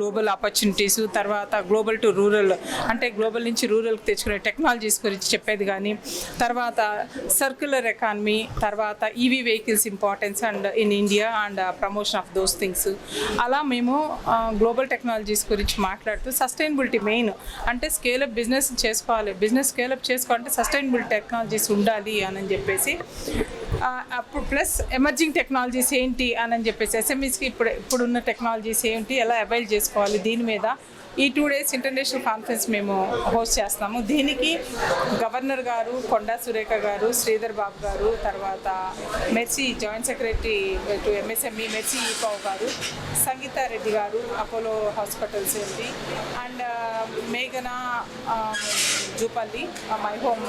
Global opportunities తర్వాత global to rural అంటే global నుంచి రూరల్కి తెచ్చుకునే టెక్నాలజీస్ గురించి చెప్పేది కానీ తర్వాత సర్క్యులర్ ఎకానమీ తర్వాత EV vehicles importance and in India and promotion of those things అలా మేము గ్లోబల్ టెక్నాలజీస్ గురించి మాట్లాడుతూ సస్టైనబిలిటీ మెయిన్ అంటే స్కేలప్ బిజినెస్ చేసుకోవాలి. బిజినెస్ స్కేలప్ చేసుకోవాలంటే సస్టైనబుల్ టెక్నాలజీస్ ఉండాలి అని చెప్పేసి అప్పుడు ప్లస్ ఎమర్జింగ్ టెక్నాలజీస్ ఏంటి అని చెప్పేసి ఎస్ఎంఈస్కి ఇప్పుడు ఇప్పుడున్న టెక్నాలజీస్ ఏంటి ఎలా అవైల్ చేసుకోవాలి దీని మీద ఈ టూ డేస్ ఇంటర్నేషనల్ కాన్ఫరెన్స్ మేము హోస్ట్ చేస్తాము దీనికి గవర్నర్ గారు కొండా సురేఖ గారు శ్రీధర్ బాబు గారు తర్వాత Mercy joint secretary to MSME Mercy Epao గారు సంగీత రెడ్డి గారు అపోలో హాస్పిటల్స్ ఏంటి అండ్ మేఘనా జూపల్లి మై హోమ్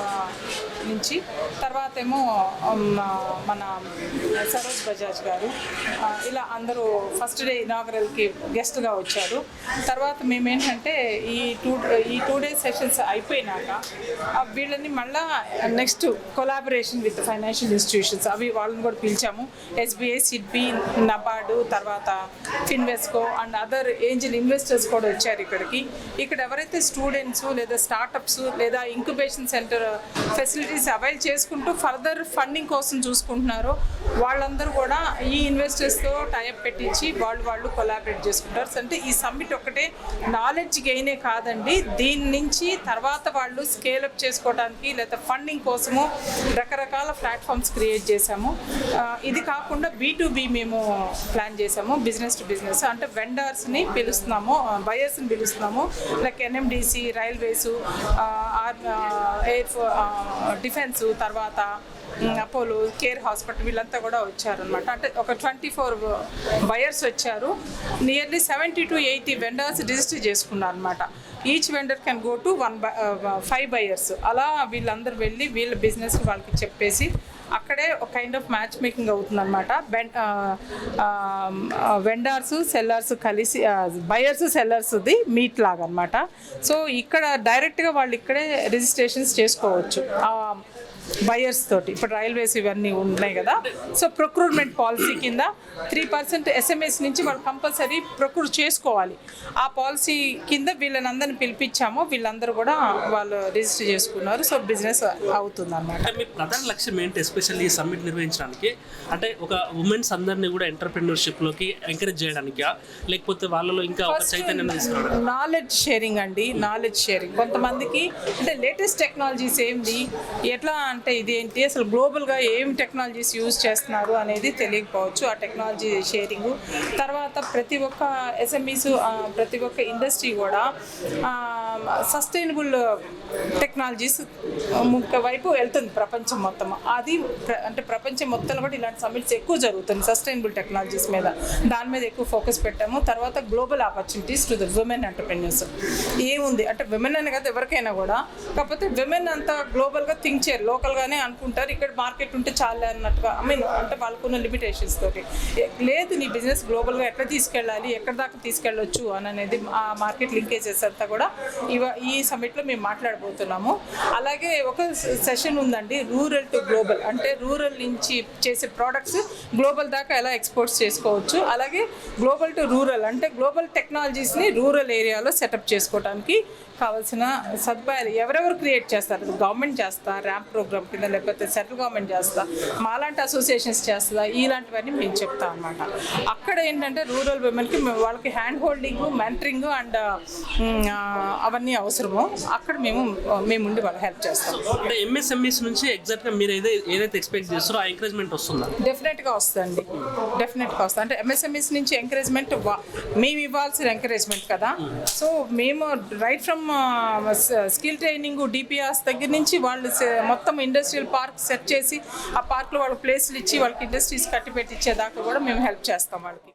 నుంచి. తర్వాత ఏమో మన సరోజ్ బజాజ్ గారు. ఇలా అందరూ ఫస్ట్ డే ఇనాగరల్కి గెస్ట్గా వచ్చారు. తర్వాత మేము ఏంటంటే ఈ టూ ఈ టూ డేస్ సెషన్స్ అయిపోయినాక వీళ్ళని మళ్ళా next collaboration with financial institutions అవి వాళ్ళని కూడా పిలిచాము. ఎస్బీఐ సిడ్బి నబార్డు తర్వాత ఫిన్వెస్కో అండ్ అదర్ ఏంజిల్ ఇన్వెస్టర్స్ కూడా వచ్చారు ఇక్కడికి. ఇక్కడ ఎవరైతే స్టూడెంట్స్ లేదా స్టార్టప్స్ లేదా ఇంక్యుబేషన్ సెంటర్ ఫెసిలిటీస్ అవైల్ చేసుకుంటూ ఫర్దర్ ఫండింగ్ కోసం చూసుకుంటున్నారో వాళ్ళందరూ కూడా ఈ ఇన్వెస్టర్స్తో టైప్ పెట్టించి వాళ్ళు వాళ్ళు కొలాబరేట్ చేసుకుంటారు. అంటే ఈ సమ్మిట్ ఒకటే నాలెడ్జ్ గెయినే కాదండి. దీని నుంచి తర్వాత వాళ్ళు స్కేలప్ చేసుకోవడానికి లేదా ఫండింగ్ కోసము రకరకాల ప్లాట్ఫామ్స్ క్రియేట్ చేశాము. ఇది కాకుండా బీ టు బీ మేము ప్లాన్ చేసాము బిజినెస్ టు బిజినెస్ అంటే వెండర్స్ని పిలుస్తున్నాము బయర్స్ని పిలుస్తున్నాము. Like NMDC railways air defence తర్వాత అపోలో కేర్ హాస్పిటల్ వీళ్ళంతా కూడా వచ్చారనమాట అంటే ఒక ట్వంటీ ఫోర్ బయర్స్ వచ్చారు. Nearly seventy to eighty vendors register చేసుకున్నారు అనమాట each vendor can go to one five buyers. అలా వీళ్ళందరూ వెళ్ళి వీళ్ళ బిజినెస్ వాళ్ళకి చెప్పేసి అక్కడే ఒక కైండ్ ఆఫ్ మ్యాచ్ మేకింగ్ అవుతుందన్నమాట. బెన్ వెండర్స్ సెల్లర్స్ కలిసి బయర్స్ సెల్లర్స్ది మీట్ లాగా అనమాట సో ఇక్కడ డైరెక్ట్గా వాళ్ళు ఇక్కడే రిజిస్ట్రేషన్స్ చేసుకోవచ్చు. బయర్స్ తోటి. ఇప్పుడు రైల్వేస్ ఇవన్నీ ఉన్నాయి కదా. సో ప్రొక్రూట్మెంట్ పాలసీ కింద త్రీ పర్సెంట్ ఎస్ఎంఎస్ నుంచి వాళ్ళు కంపల్సరీ ప్రొక్యూర్ చేసుకోవాలి. ఆ పాలసీ కింద వీళ్ళని అందరిని పిలిపించాము. వీళ్ళందరూ కూడా వాళ్ళు రిజిస్టర్ చేసుకున్నారు. సో బిజినెస్ అవుతుంది అనమాట మీ ప్రధాన లక్ష్యం ఏంటి? ఎస్పెషల్లీ ఈ సమ్మిట్ నిర్వహించడానికి? అంటే ఒక ఉమెన్స్ అందరినీ కూడా ఎంటర్ప్రినర్షిప్లోకి ఎంకరేజ్ చేయడానికా? లేకపోతే వాళ్ళలో ఇంకా ఒక చైతన్యం నాలెడ్జ్ షేరింగ్ అండి. నాలెడ్జ్ షేరింగ్ కొంతమందికి అంటే లేటెస్ట్ టెక్నాలజీస్ ఏంది? ఎట్లా అంటే ఇది ఏంటి అసలు గ్లోబల్గా ఏం టెక్నాలజీస్ యూజ్ చేస్తున్నారు అనేది తెలియకపోవచ్చు ఆ టెక్నాలజీ షేరింగ్. తర్వాత ప్రతి ఒక్క ఎస్ఎంఈస్ ప్రతి ఒక్క ఇండస్ట్రీ కూడా సస్టైనబుల్ టెక్నాలజీస్ వైపు వెళ్తుంది ప్రపంచం మొత్తం. అది అంటే ప్రపంచం మొత్తంలో కూడా ఇలాంటి సమ్మిట్స్ ఎక్కువ జరుగుతుంది సస్టైనబుల్ టెక్నాలజీస్ మీద. దాని మీద ఎక్కువ ఫోకస్ పెట్టాము. తర్వాత global opportunities to the women entrepreneurs. ఏముంది? అంటే విమెన్ అని కాదు ఎవరికైనా కూడా. కాకపోతే విమెన్ అంతా గ్లోబల్గా థింక్ చేయరు. లోకల్గానే అనుకుంటారు. ఇక్కడ మార్కెట్ ఉంటే చాలా అన్నట్టుగా. ఐ మీన్ అంటే వాళ్ళకున్న లిమిటేషన్స్ తోటి. లేదు నీ బిజినెస్ గ్లోబల్గా ఎట్లా తీసుకెళ్ళాలి? ఎక్కడ దాకా తీసుకెళ్ళొచ్చు? అని అనేది ఆ మార్కెట్ లింకేజెస్ అంతా కూడా ఇవ ఈ సమిట్లో మేము మాట్లాడబోతున్నాము. అలాగే ఒక సెషన్ ఉందండి రూరల్ టు గ్లోబల్ అంటే రూరల్ నుంచి చేసే ప్రోడక్ట్స్ గ్లోబల్ దాకా ఎలా ఎక్స్పోర్ట్స్ చేసుకోవచ్చు? అలాగే గ్లోబల్ టు రూరల్ అంటే గ్లోబల్ టెక్నాలజీస్ని రూరల్ ఏరియాలో సెటప్ చేసుకోవడానికి కావాల్సిన సదుపాయాలు ఎవరెవరు క్రియేట్ చేస్తారు? గవర్నమెంట్ చేస్తా ర్యాంప్ ప్రోగ్రామ్ కింద లేకపోతే సెంట్రల్ గవర్నమెంట్ చేస్తా మాలాంటి అసోసియేషన్స్ చేస్తుందా ఇలాంటివన్నీ మేము చెప్తాం అనమాట అక్కడ ఏంటంటే రూరల్ విమెన్కి వాళ్ళకి హ్యాండ్ హోల్డింగ్ మెంటరింగ్ అండ్ అవన్నీ అవసరము. అక్కడ మేము మేము ఉండి వాళ్ళకి హెల్ప్ చేస్తాం. అంటే ఎంఎస్ఎంఈస్ నుంచి ఎగ్జాక్ట్గా మీరు ఏదైతే ఏదైతే ఎక్స్పెక్ట్ చేస్తారో ఆ ఎంకరేజ్మెంట్ వస్తుందా? డెఫినెట్గా వస్తుందండి. డెఫినెట్గా వస్తుంది. అంటే ఎంఎస్ఎంఈస్ నుంచి ఎంకరేజ్మెంట్ మేము ఇవ్వాల్సిన ఎంకరేజ్మెంట్ కదా. సో మేము right from skill training DPRs దగ్గర నుంచి వాళ్ళు మొత్తం ఇండస్ట్రియల్ పార్క్ సెట్ చేసి ఆ పార్క్లో వాళ్ళకి ప్లేస్లు ఇచ్చి వాళ్ళకి ఇండస్ట్రీస్ కట్టి పెట్టించేదాకా కూడా మేము హెల్ప్ చేస్తాం వాళ్ళకి.